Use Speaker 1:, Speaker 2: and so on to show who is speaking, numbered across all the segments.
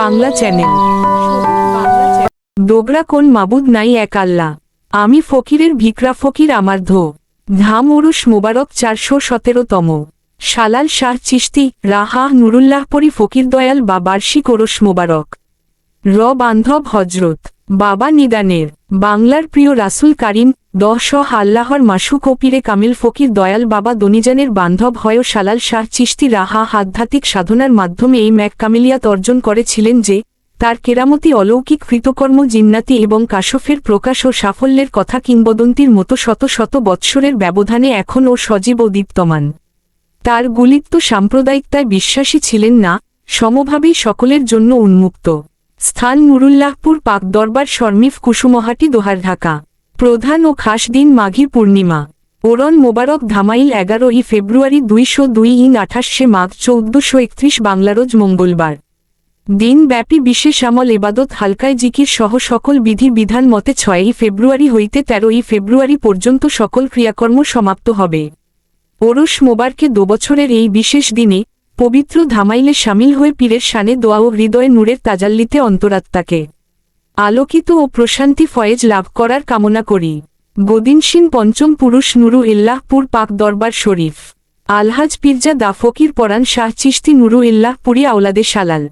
Speaker 1: Bangla channel. Dogra কোন মাবুদ নাই এক আল্লাহ। আমি ফকিরের ভিকরা ফকির আমার ধো। ধাম উরুস মোবারক চারশো সতেরোতম। শালাল শাহ চিস্তি রাহা নুরুল্লাহপরি ফকির দয়াল বা বার্ষিক ওরস মোবারক। র বান্ধব হজরত। বাবা নিদানের। বাংলার প্রিয় রাসুল কারিম দশ আল্লাহর মাসু কপিরে কামিল ফকির দয়াল বাবা দনিজানের বান্ধব হয় সালাল শাহ চিস্তি রাহা আধ্যাত্মিক সাধনার মাধ্যমে এই ম্যাক কামিলিয়াত অর্জন করেছিলেন যে, তার কেরামতি অলৌকিক কৃতকর্ম জিন্নাতি এবং কাশফের প্রকাশ ও সাফল্যের কথা কিংবদন্তির মতো শত শত বৎসরের ব্যবধানে এখন ও সজীব ও দীপ্তমান। তার গুলিত্ব সাম্প্রদায়িকতায় বিশ্বাসী ছিলেন না, সমভাবেই সকলের জন্য উন্মুক্ত। স্থান নুরুল্লাহপুর পাক দরবার শর্মিফ কুসুমহাটি দোহার, ঢাকা। প্রধান ও খাস দিন মাঘী পূর্ণিমা। ওরন মোবারক ধামাইল এগারোই ফেব্রুয়ারি দুইশো দুই ইন আঠাশে মাঘ চৌদ্দশো একত্রিশ বাংলারোজ মঙ্গলবার। দিনব্যাপী বিশেষ আমল এবাদত হালকায় জিকির সহ সকল বিধি বিধান মতে ছয়ই ফেব্রুয়ারি হইতে তেরোই ফেব্রুয়ারি পর্যন্ত সকল ক্রিয়াকর্ম সমাপ্ত হবে। ওরস মোবারকে দোবছরের এই বিশেষ দিনে পবিত্র ধামাইলে সামিল হয়ে পীরের সানে দোয়া ও হৃদয়ে নূরের তাজাল্লিতে অন্তরাত্মাকে। আলোকিত ও প্রশান্তি ফয়েজ লাভ করার কামনা করি। গদিনসিন পঞ্চম পুরুষ নুরু ইল্লাহপুর পাক দরবার শরীফ। আলহাজ পীরজা দা ফকির পরান শাহ চিস্তি নুরু ইল্লাহপুরি আওলাদে সালাল।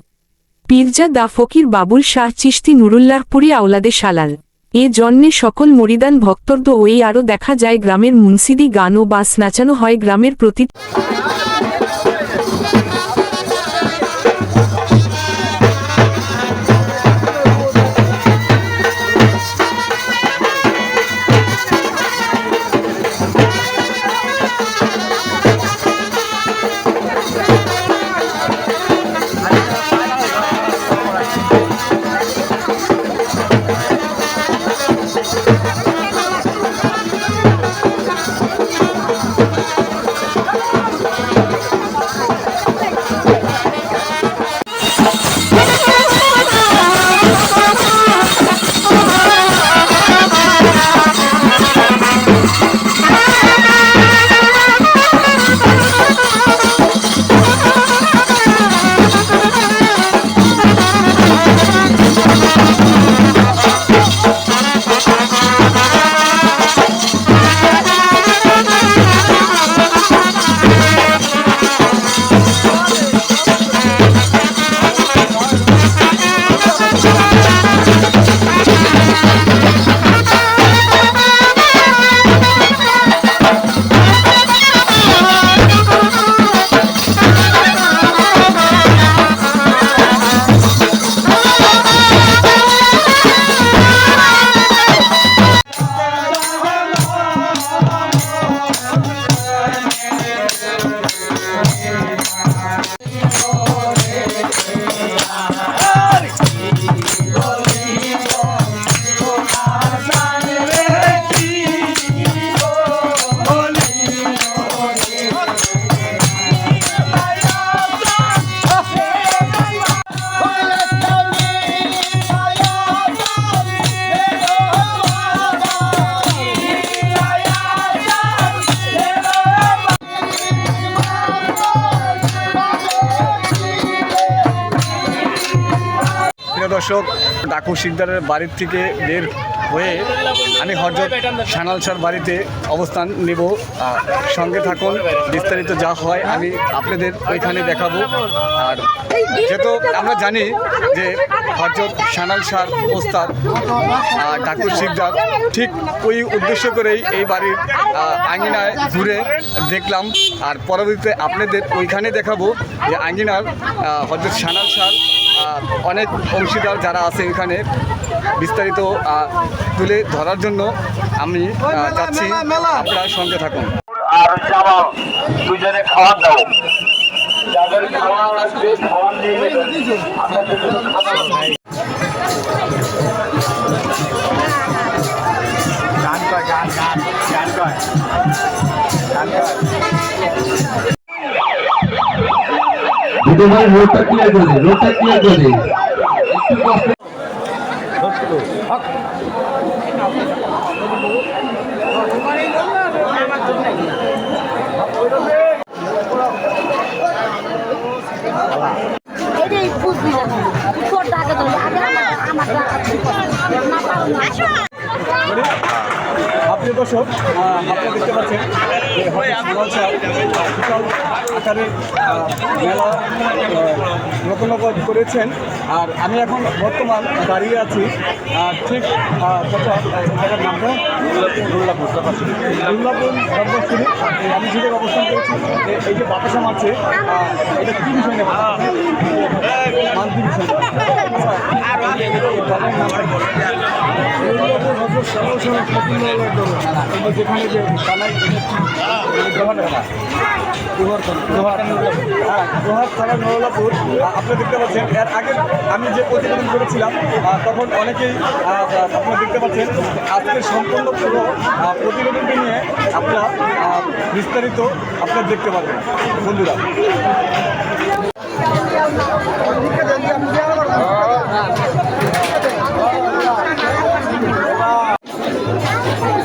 Speaker 1: পীরজা দা ফকির বাবুল শাহ চিস্তি নুরুল্লাহপুরি আওলাদে সালাল। এ জন্মে সকল মরিদান ভক্তর্দ ও এই আরও দেখা যায় গ্রামের মুন্সিদি গান ও বাস নাচানো হয় গ্রামের প্রতি
Speaker 2: দর্শক ডাকু শিকদারের বাড়ির থেকে বের হয়ে আমি হজরত সানাল স্যার বাড়িতে অবস্থান নেব। সঙ্গে থাকুন বিস্তারিত যা হয় আমি আপনাদের ওইখানে দেখাবো। আর যেহেতু আমরা জানি যে হজরত সানাল স্যার ওস্তাদ ডাকু শিকদার ঠিক ওই উদ্দেশ্য করেই এই বাড়ির আঙ্গিনায় ঘুরে দেখলাম। আর পরবর্তীতে আপনাদের ওইখানে দেখাবো যে আঙ্গিনার হজরত সানাল আহ, অনেক অংশীদার যারা আছে এখানে বিস্তারিত তুলে ধরার জন্য আমি যাচ্ছি। আপনার সঙ্গে থাকুন।
Speaker 3: আর জামাল দুজনে দাও। যাদের নিয়ে। আপনাদের জন্য খাবার
Speaker 4: দুটো দোকানে রোডটা ক্লিয়ার করে দিন রোডটা করে
Speaker 5: আমার টাকা না
Speaker 2: দর্শক আপনারা দেখতে পাচ্ছেন যে বিশাল আকারের মেলা করেছেন। আর আমি এখন বর্তমান দাঁড়িয়ে আছি ঠিক জায়গার নামটা দুর্লাপুর দুর্লাপুর ধর্মস্থলী আমি যেটা অবস্থান করেছি এই যে বাতাসা মারছে আহ, এটা কি বিষয় মান্তি বিষয়। নরলাপুর আপনারা দেখতে পাচ্ছেন এর আগে আমি যে প্রতিবেদন করেছিলাম তখন অনেকেই আপনারা দেখতে পাচ্ছেন আজকে সম্পূর্ণ পুরো প্রতিবেদনটি নিয়ে আপনারা বিস্তারিত আপনারা দেখতে পাবেন বন্ধুরা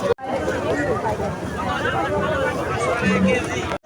Speaker 5: টাকা মোবাইল দিতে লাগছে এই নালে তো
Speaker 6: টাকা দিবে একদম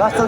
Speaker 2: রাস্তা